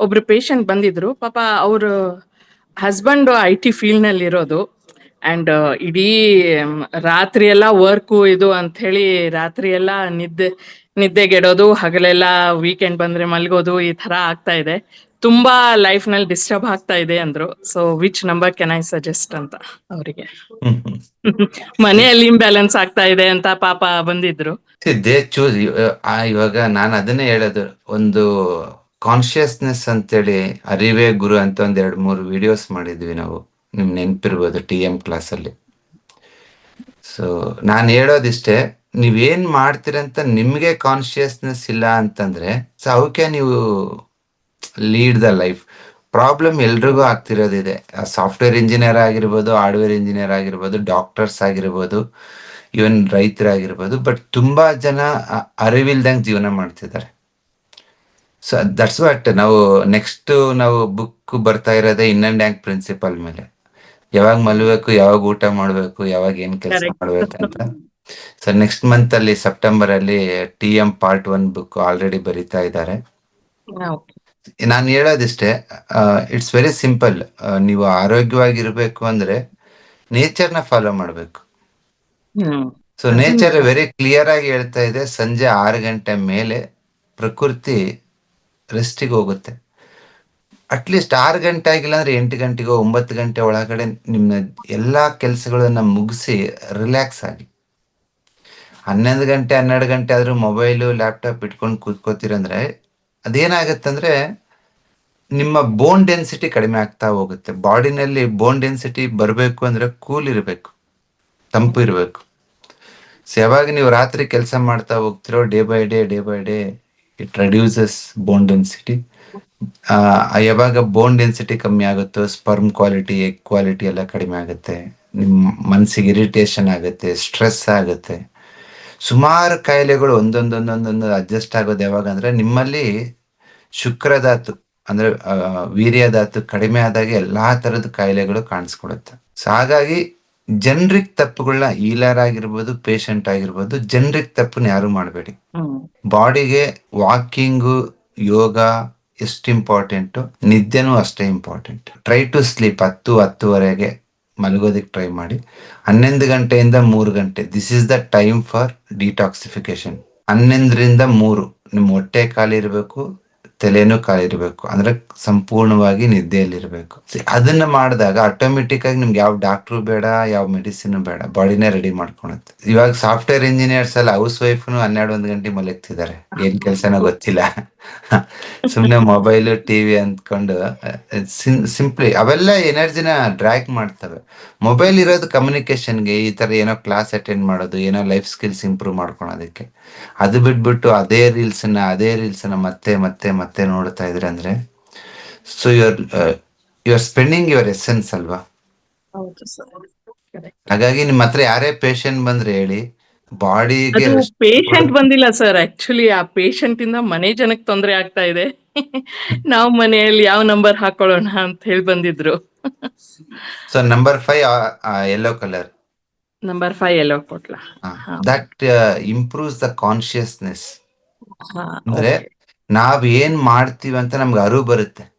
ಒಬ್ರು ಪೇಷಂಟ್ ಬಂದಿದ್ರು. ಪಾಪ ಅವರು ಹಸ್ಬೆಂಡ್ ಐ ಟಿ ಫೀಲ್ಡ್ನಲ್ಲಿ ಇರೋದು. ಅಂಡ್ ಇಡೀ ಮ್, ರಾತ್ರಿ ಎಲ್ಲ ವರ್ಕು ಇದು ಅಂತ ಹೇಳಿ ರಾತ್ರಿ ಎಲ್ಲ ನಿದ್ದೆ ನಿದ್ದೆಗೆಡೋದು ಹಗಲೆಲ್ಲ ವೀಕೆಂಡ್ ಬಂದ್ರೆ ಮಲ್ಗೋದು ಈ ತರ ಆಗ್ತಾ ಇದೆ. ತುಂಬಾ ಲೈಫ್ನಲ್ಲಿ ಡಿಸ್ಟರ್ಬ್ ಆಗ್ತಾ ಇದೆ ಅಂದ್ರು. So which number can I suggest ಅಂತ ಅವರಿಗೆ. ಮನೆಯಲ್ಲಿ ಇಂಬ್ಯಾಲೆನ್ಸ್ ಆಗ್ತಾ ಇದೆ ಅಂತ ಪಾಪ ಬಂದಿದ್ರು. ಇವಾಗ ನಾನು ಅದನ್ನೇ ಹೇಳೋದು. ಒಂದು ಕಾನ್ಶಿಯಸ್ನೆಸ್ ಅಂತೇಳಿ ಅರಿವೇ ಗುರು ಅಂತ ಒಂದ್ ಎರಡು ಮೂರು ವಿಡಿಯೋಸ್ ಮಾಡಿದ್ವಿ ನಾವು. ನಿಮ್ ನೆನ್ಪಿರ್ಬೋದು ಟಿ ಎಂ ಕ್ಲಾಸ್ ಅಲ್ಲಿ. ಸೊ ನಾನು ಹೇಳೋದಿಷ್ಟೇ ನೀವೇನ್ ಮಾಡ್ತೀರಂತ ನಿಮ್ಗೆ ಕಾನ್ಶಿಯಸ್ನೆಸ್ ಇಲ್ಲ ಅಂತಂದ್ರೆ ಸೊ ಅವಕ್ಕೆ ನೀವು ಲೀಡ್ ದ ಲೈಫ್ ಪ್ರಾಬ್ಲಮ್ ಎಲ್ರಿಗೂ ಆಗ್ತಿರೋದಿದೆ. ಸಾಫ್ಟ್ವೇರ್ ಇಂಜಿನಿಯರ್ ಆಗಿರ್ಬೋದು ಹಾರ್ಡ್ವೇರ್ ಇಂಜಿನಿಯರ್ ಆಗಿರ್ಬೋದು ಡಾಕ್ಟರ್ಸ್ ಆಗಿರ್ಬೋದು ಇವನ್ ರೈತರಾಗಿರ್ಬೋದು ಬಟ್ ತುಂಬಾ ಜನ ಅರಿವಿಲ್ದಂಗೆ ಜೀವನ ಮಾಡ್ತಿದ್ದಾರೆ. ಸೊ ದಟ್ಸ್ ವಾಟ್ ನಾವು ನೆಕ್ಸ್ಟ್ ನಾವು ಬುಕ್ ಬರ್ತಾ ಇರೋದೇ ಇನ್ ಅಂಡ್ ಯಾಂಕ್ ಪ್ರಿನ್ಸಿಪಲ್ ಮೇಲೆ. ಯಾವಾಗ ಮಲ್ಬೇಕು ಯಾವಾಗ ಊಟ ಮಾಡ್ಬೇಕು ಯಾವಾಗ ಏನ್ ಕೆಲಸ ಮಾಡ್ಬೇಕು ಅಂತ. ಸೊ ನೆಕ್ಸ್ಟ್ ಮಂತ್ ಅಲ್ಲಿ ಸೆಪ್ಟೆಂಬರ್ ಅಲ್ಲಿ T M part one book already ಬರಿತಾ ಇದ್ದಾರೆ. ನಾನು ಹೇಳೋದಿಷ್ಟೇ ಇಟ್ಸ್ ವೆರಿ ಸಿಂಪಲ್ ನೀವು ಆರೋಗ್ಯವಾಗಿರ್ಬೇಕು ಅಂದ್ರೆ ನೇಚರ್ನ ಫಾಲೋ ಮಾಡ್ಬೇಕು. ಸೊ ನೇಚರ್ ವೆರಿ ಕ್ಲಿಯರ್ ಆಗಿ ಹೇಳ್ತಾ ಇದೆ ಸಂಜೆ ಆರು ಗಂಟೆ ಮೇಲೆ ಪ್ರಕೃತಿ ರೆಸ್ಟಿಗೆ ಹೋಗುತ್ತೆ. ಅಟ್ಲೀಸ್ಟ್ ಆರು ಗಂಟೆ ಆಗಿಲ್ಲ ಅಂದ್ರೆ ಎಂಟು ಗಂಟೆಗೋ ಒಂಬತ್ತು ಗಂಟೆ ಒಳಗಡೆ ನಿಮ್ಮ ಎಲ್ಲಾ ಕೆಲಸಗಳನ್ನ ಮುಗಿಸಿ ರಿಲ್ಯಾಕ್ಸ್ ಆಗಿ. ಹನ್ನೊಂದು ಗಂಟೆ, ಹನ್ನೆರಡು ಗಂಟೆ ಆದರೂ ಮೊಬೈಲು ಲ್ಯಾಪ್ಟಾಪ್ ಇಟ್ಕೊಂಡು ಕೂತ್ಕೋತೀರಂದ್ರೆ ಅದೇನಾಗತ್ತಂದ್ರೆ ನಿಮ್ಮ ಬೋನ್ ಡೆನ್ಸಿಟಿ ಕಡಿಮೆ ಆಗ್ತಾ ಹೋಗುತ್ತೆ. ಬಾಡಿನಲ್ಲಿ ಬೋನ್ ಡೆನ್ಸಿಟಿ ಬರಬೇಕು ಅಂದ್ರೆ ಕೂಲ್ ಇರಬೇಕು, ತಂಪು ಇರಬೇಕು. ಸೊ ಯಾವಾಗ ನೀವು ರಾತ್ರಿ ಕೆಲಸ ಮಾಡ್ತಾ ಹೋಗ್ತಿರೋ day by day day by day it reduces bone density ಯಾವಾಗ ಬೋನ್ ಡೆನ್ಸಿಟಿ ಕಮ್ಮಿ ಆಗುತ್ತೋ ಸ್ಪರ್ಮ್ ಕ್ವಾಲಿಟಿ ಎಗ್ ಕ್ವಾಲಿಟಿ ಎಲ್ಲ ಕಡಿಮೆ ಆಗುತ್ತೆ. ನಿಮ್ಮ ಮನಸ್ಸಿಗೆ ಇರಿಟೇಷನ್ ಆಗುತ್ತೆ ಸ್ಟ್ರೆಸ್ ಆಗುತ್ತೆ. ಸುಮಾರು ಕಾಯಿಲೆಗಳು ಒಂದೊಂದೊಂದೊಂದೊಂದು ಅಡ್ಜಸ್ಟ್ ಆಗೋದು ಯಾವಾಗ ಅಂದರೆ ನಿಮ್ಮಲ್ಲಿ ಶುಕ್ರಧಾತು ಅಂದರೆ ವೀರ್ಯಧಾತು ಕಡಿಮೆ ಆದಾಗ ಎಲ್ಲ ಥರದ ಕಾಯಿಲೆಗಳು ಕಾಣಿಸ್ಕೊಡುತ್ತೆ. ಸೊ ಹಾಗಾಗಿ ಜನರಿಕ್ ತಪ್ಪುಗಳನ್ನ ಈಲರ್ ಆಗಿರ್ಬೋದು ಪೇಷಂಟ್ ಆಗಿರ್ಬೋದು ಜನರಿಕ್ ತಪ್ಪನ್ನ ಯಾರು ಮಾಡಬೇಡಿ. ಬಾಡಿಗೆ ವಾಕಿಂಗ್ ಯೋಗ ಎಷ್ಟು ಇಂಪಾರ್ಟೆಂಟ್ ನಿದ್ದೆನೂ ಅಷ್ಟೇ ಇಂಪಾರ್ಟೆಂಟ್ ಟ್ರೈ ಟು ಸ್ಲೀಪ್ ಹತ್ತು ಹತ್ತುವರೆಗೆ ಮಲಗೋದಕ್ಕೆ ಟ್ರೈ ಮಾಡಿ. ಹನ್ನೊಂದು ಗಂಟೆಯಿಂದ ಮೂರು ಗಂಟೆ. This is the time for detoxification ಹನ್ನೊಂದರಿಂದ ಮೂರು. ನಿಮ್ಮ ಹೊಟ್ಟೆ ಖಾಲಿ ಇರಬೇಕು ತಲೆನೂ ಕಾಲಿರಬೇಕು ಅಂದ್ರೆ ಸಂಪೂರ್ಣವಾಗಿ ನಿದ್ದೆಯಲ್ಲಿರಬೇಕು. ಅದನ್ನ ಮಾಡಿದಾಗ ಆಟೋಮೆಟಿಕ್ ಆಗಿ ನಿಮ್ಗೆ ಯಾವ ಡಾಕ್ಟ್ರು ಬೇಡ, ಯಾವ ಮೆಡಿಸಿನ್ ಬೇಡ. ಬಾಡಿನೇ ರೆಡಿ ಮಾಡ್ಕೊಳತ್ತೆ. ಇವಾಗ ಸಾಫ್ಟ್ವೇರ್ ಇಂಜಿನಿಯರ್ಸ್ ಎಲ್ಲ ಹೌಸ್ ವೈಫ್ನು ಹನ್ನೆರಡು ಒಂದು ಗಂಟೆ ಮಲಗ್ತಿದ್ದಾರೆ. ಏನ್ ಕೆಲ್ಸನ ಗೊತ್ತಿಲ್ಲ. ಸುಮ್ನೆ ಮೊಬೈಲ್ ಟಿವಿ ಅಂದ್ಕೊಂಡು ಸಿಂಪ್ಲಿ ಅವೆಲ್ಲ ಎನರ್ಜಿನ ಡ್ರ್ಯಾಕ್ ಮಾಡ್ತವೆ. ಮೊಬೈಲ್ ಇರೋದು ಕಮ್ಯುನಿಕೇಶನ್ಗೆ ಈ ತರ ಏನೋ ಕ್ಲಾಸ್ ಅಟೆಂಡ್ ಮಾಡೋದು, ಏನೋ ಲೈಫ್ ಸ್ಕಿಲ್ಸ್ ಇಂಪ್ರೂವ್ ಮಾಡ್ಕೊಳೋದಕ್ಕೆ. ಅದು ಬಿಟ್ಬಿಟ್ಟು ಅದೇ ರೀಲ್ಸ್ನ, ಅದೇ ರೀಲ್ಸ್ ಮತ್ತೆ ಮತ್ತೆ ಮತ್ತೆ ಮತ್ತೆ ನೋಡ್ತಾ ಇದ್ರೆ ಅಂದ್ರೆ so your you are spending your essence ಅಲ್ವಾ? ಹಾಗಾಗಿ ನಿಮ್ಮ ಹತ್ರ ಯಾರೇ ಪೇಷಂಟ್ ಬಂದ್ರೆ ಹೇಳಿ ಬಾಡಿಗೆ ಪೇಶೆಂಟ್ ಪೇಷಂಟ್ ಬಂದಿಲ್ಲ ಸರ್ ಆಕ್ಚುಲಿ ಆ ಪೇಷಂಟ್ ಇಂದ ಮನೆ ಜನಕ್ಕೆ ತೊಂದರೆ ಆಗ್ತಾ ಇದೆ. ನಾವು ಮನೆಯಲ್ಲಿ ಯಾವ ನಂಬರ್ ಹಾಕೊಳ್ಳೋಣ ಅಂತ ಹೇಳಿ ಬಂದಿದ್ರು. So number five yellow colour number five yellow ಕೊಟ್ಲಾ. That improves the consciousness ಅಂದ್ರೆ ನಾವ್ ಏನ್ ಮಾಡ್ತೀವಿ ಅಂತ ನಮ್ಗೆ ಅರಿವು ಬರುತ್ತೆ.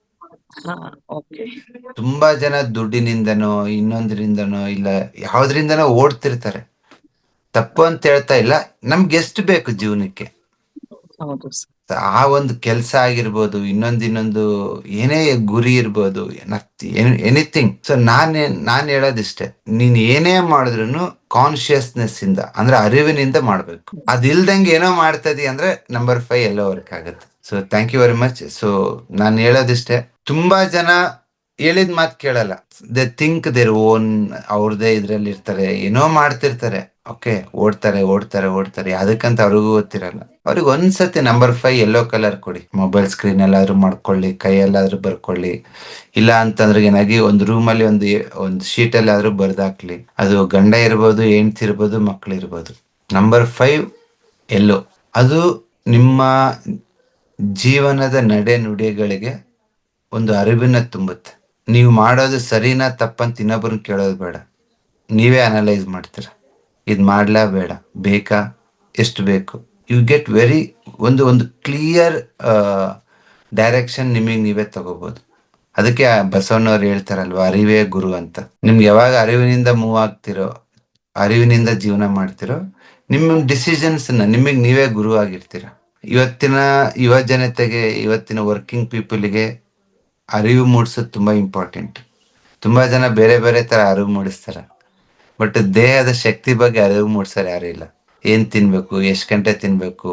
ತುಂಬಾ ಜನ ದುಡ್ಡಿನಿಂದನೋ ಇನ್ನೊಂದ್ರಿಂದನೋ ಇಲ್ಲ ಯಾವ್ದ್ರಿಂದನೋ ಓಡ್ತಿರ್ತಾರೆ. ತಪ್ಪು ಅಂತ ಹೇಳ್ತಾ ಇಲ್ಲ. ನಮ್ಗೆ ಎಷ್ಟು ಬೇಕು ಜೀವನಕ್ಕೆ? ಆ ಒಂದು ಕೆಲಸ ಆಗಿರ್ಬೋದು, ಇನ್ನೊಂದ್ ಇನ್ನೊಂದು ಏನೇ ಗುರಿ ಇರ್ಬೋದು ಎನಿಥಿಂಗ್ ಸೊ ನಾನೇ, ನಾನ್ ಹೇಳೋದಿಷ್ಟೇ, ನೀನ್ ಏನೇ ಮಾಡಿದ್ರು ಕಾನ್ಶಿಯಸ್ನೆಸ್ ಇಂದ ಅಂದ್ರೆ ಅರಿವಿನಿಂದ ಮಾಡ್ಬೇಕು. ಅದಿಲ್ದಂಗೆ ಏನೋ ಮಾಡ್ತದಿ ಅಂದ್ರೆ ನಂಬರ್ ಫೈವ್ ಎಲ್ಲೋ ವರ್ಕ್ ಆಗುತ್ತೆ. So thank you very much so ನಾನು ಹೇಳೋದಿಷ್ಟೇ, ತುಂಬಾ ಜನ ಹೇಳಿದ ಮಾತು ಕೇಳಲ್ಲ. ದೇ ಥಿಂಕ್ ದೇರ್ ಓನ್ ಅವ್ರದೇ ಇದ್ರಲ್ಲಿ ಇರ್ತಾರೆ, ಏನೋ ಮಾಡ್ತಿರ್ತಾರೆ. ಓಕೆ ಓಡ್ತಾರೆ ಓಡ್ತಾರೆ ಓಡ್ತಾರೆ. ಅದಕ್ಕಂತ ಅವ್ರಿಗೂ ಗೊತ್ತಿರಲ್ಲ. ಅವ್ರಿಗೆ ಒಂದ್ಸತಿ ನಂಬರ್ ಫೈವ್ ಎಲ್ಲೋ ಕಲರ್ ಕೊಡಿ. ಮೊಬೈಲ್ ಸ್ಕ್ರೀನ್ ಎಲ್ಲಾದ್ರೂ ಮಾಡ್ಕೊಳ್ಳಿ, ಕೈಯಲ್ಲಾದ್ರೂ ಬರ್ಕೊಳ್ಳಿ. ಇಲ್ಲ ಅಂತಂದ್ರೆ ಏನಾಗಿ ಒಂದು ರೂಮಲ್ಲಿ ಒಂದು ಒಂದು ಶೀಟ್ ಅಲ್ಲಿ ಆದ್ರೂ ಬರ್ದಾಕ್ಲಿ. ಅದು ಗಂಡ ಇರ್ಬೋದು, ಹೆಂಡ್ತಿ ಇರ್ಬೋದು, ಮಕ್ಳು ಇರ್ಬೋದು. ನಂಬರ್ ಫೈವ್ ಎಲ್ಲೋ ಅದು ನಿಮ್ಮ ಜೀವನದ ನಡೆ ನುಡಿಗಳಿಗೆ ಒಂದು ಅರಿವಿನ ತುಂಬುತ್ತೆ. ನೀವು ಮಾಡೋದು ಸರಿನಾ ತಪ್ಪಂತ ಇನ್ನೊಬ್ಬರನ್ನ ಕೇಳೋದು ಬೇಡ. ನೀವೇ ಅನಲೈಸ್ ಮಾಡ್ತೀರ. ಇದು ಮಾಡ್ಲಾ ಬೇಡ. ಬೇಕಾ? ಎಷ್ಟು ಬೇಕು? ಯು ಗೆಟ್ ವೆರಿ ಒಂದು ಒಂದು ಕ್ಲಿಯರ್ ಡೈರೆಕ್ಷನ್ ನಿಮಗೆ ನೀವೇ ತಗೋಬಹುದು ಅದಕ್ಕೆ ಬಸವಣ್ಣವ್ರು ಹೇಳ್ತಾರಲ್ವಾ, ಅರಿವೇ ಗುರು ಅಂತ. ನಿಮ್ಗೆ ಯಾವಾಗ ಅರಿವಿನಿಂದ ಮೂವ್ ಆಗ್ತಿರೋ, ಅರಿವಿನಿಂದ ಜೀವನ ಮಾಡ್ತಿರೋ, ನಿಮ್ಮ ಡಿಸಿಷನ್ಸ್ ನಿಮಗೆ ನೀವೇ ಗುರು ಆಗಿರ್ತೀರ. ಇವತ್ತಿನ ಯುವ ಜನತೆಗೆ, ಇವತ್ತಿನ ವರ್ಕಿಂಗ್ ಪೀಪಲ್ಗೆ ಅರಿವು ಮೂಡಿಸೋದು ತುಂಬ ಇಂಪಾರ್ಟೆಂಟ್ ತುಂಬ ಜನ ಬೇರೆ ಬೇರೆ ಥರ ಅರಿವು ಮೂಡಿಸ್ತಾರೆ. ಬಟ್ ದೇಹದ ಶಕ್ತಿ ಬಗ್ಗೆ ಅರಿವು ಮೂಡಿಸೋರು ಯಾರೂ ಇಲ್ಲ. ಏನು ತಿನ್ನಬೇಕು ಎಷ್ಟು ಗಂಟೆ ತಿನ್ನಬೇಕು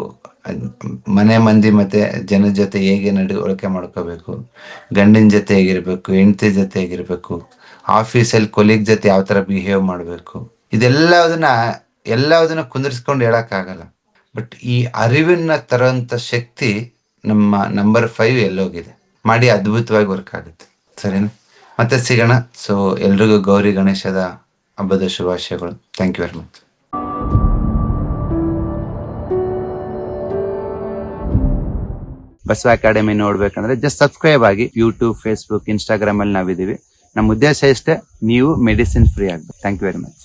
ಮನೆ ಮಂದಿ ಮತ್ತೆ ಜನ ಜೊತೆ ಹೇಗೆ ನಡವಳಿಕೆ ಮಾಡ್ಕೋಬೇಕು, ಗಂಡಿನ ಜೊತೆ ಹೇಗಿರಬೇಕು, ಹೆಂಡತಿ ಜೊತೆ ಹೇಗಿರಬೇಕು, ಆಫೀಸಲ್ಲಿ ಕೊಲೀಗ್ ಜೊತೆ ಯಾವ ಥರ ಬಿಹೇವ್ ಮಾಡಬೇಕು ಇದೆಲ್ಲದನ್ನ ಎಲ್ಲದನ್ನ ಕುಂದಿರ್ಸ್ಕೊಂಡು ಹೇಳೋಕ್ಕಾಗಲ್ಲ. ಬಟ್ ಈ ಅರಿವನ್ನ ತರೋಂಥ ಶಕ್ತಿ ನಮ್ಮ ನಂಬರ್ ಫೈವ್ ಎಲ್ಲೋಗಿದೆ. ಮಾಡಿ ಅದ್ಭುತವಾಗಿ ವರ್ಕ್ ಆಗುತ್ತೆ. ಸರಿನಾ? ಮತ್ತೆ ಸಿಗೋಣ. ಸೊ ಎಲ್ರಿಗೂ ಗೌರಿ ಗಣೇಶದ ಹಬ್ಬದ ಶುಭಾಶಯಗಳು. Thank you very much Basava academy ನೋಡ್ಬೇಕಂದ್ರೆ ಜಸ್ಟ್ ಸಬ್ಸ್ಕ್ರೈಬ್ ಆಗಿ ಯೂಟ್ಯೂಬ್ ಫೇಸ್ಬುಕ್ ಇನ್ಸ್ಟಾಗ್ರಾಮ್ ಅಲ್ಲಿ ನಾವಿದ್ದೀವಿ. ನಮ್ಮ ಉದ್ದೇಶ ಇಷ್ಟೇ, ನೀವು ಮೆಡಿಸಿನ್ ಫ್ರೀ ಆಗ್ಬೇಕು. Thank you very much